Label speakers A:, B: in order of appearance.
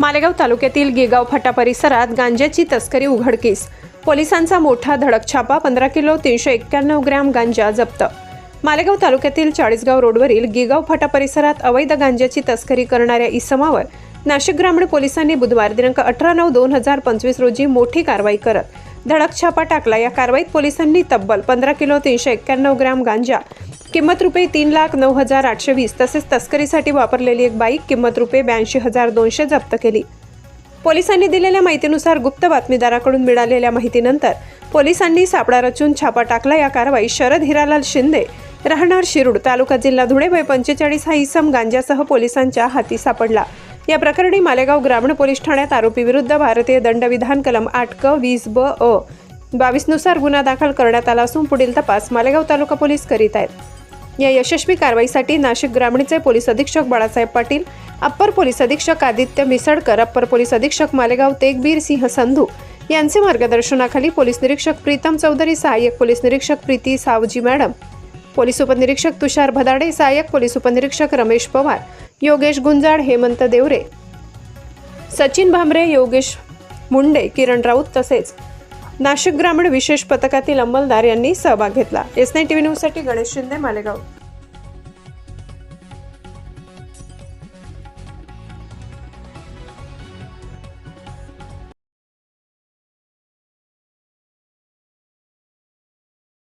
A: मालेगाव तालुक्यातील गिगाव फाटा परिसरात गांज्याची तस्करी उघडकीस. पोलिसांचा मोठा धडक छापा पंधरा किलो तीनशे एक्क्याण्णव ग्रॅम गांजा जप्त. मालेगाव तालुक्यातील चाळीसगाव रोडवरील गिगाव फाटा परिसरात अवैध गांज्याची तस्करी करणाऱ्या इसमावर नाशिक ग्रामीण पोलिसांनी बुधवार दिनांक अठरा नऊ दोन हजार पंचवीस रोजी मोठी कारवाई करत धडक छापा टाकला. या कारवाईत पोलिसांनी तब्बल पंधरा किलो तीनशे एक्क्याण्णव ग्रॅम गांजा किंमत रुपये तीन लाख नऊ हजार आठशे वीस तसेच तस्करीसाठी वापरलेली एक बाईक किंमत रुपये ब्याऐंशी हजार दोनशे जप्त केली. पोलिसांनी दिलेल्या माहितीनुसार गुप्त बातमीदाराकडून मिळालेल्या माहितीनंतर पोलिसांनी सापळा रचून छापा टाकला. या कारवाई शरद हिरालाल शिंदे राहणार शिरूड तालुका जिल्हा धुळे वय पंचेचाळीस हा इसम गांजासह पोलिसांच्या हाती सापडला. या प्रकरणी मालेगाव ग्रामीण पोलीस ठाण्यात आरोपीविरुद्ध भारतीय दंडविधान कलम आठ क वीस ब अ बावीसनुसार गुन्हा दाखल करण्यात आला असून पुढील तपास मालेगाव तालुका पोलीस करीत आहेत. या यशस्वी कारवाईसाठी नाशिक ग्रामीणचे पोलीस अधीक्षक बाळासाहेब पाटील अप्पर पोलीस अधीक्षक आदित्य मिसळकर अप्पर पोलीस अधीक्षक मालेगाव तेगबीर सिंह संधू यांचे मार्गदर्शनाखाली पोलीस निरीक्षक प्रीतम चौधरी सहाय्यक पोलीस निरीक्षक प्रीती सावजी मॅडम पोलीस उपनिरीक्षक तुषार भदाडे सहाय्यक पोलीस उपनिरीक्षक रमेश पवार योगेश गुंजाळ हेमंत देवरे सचिन भामरे योगेश मुंडे किरण राऊत तसेच नाशिक ग्रामीण विशेष पथकातील अंमलदार यांनी सहभाग घेतला. एस नाईन टीव्ही न्यूजसाठी गणेश शिंदे मालेगाव.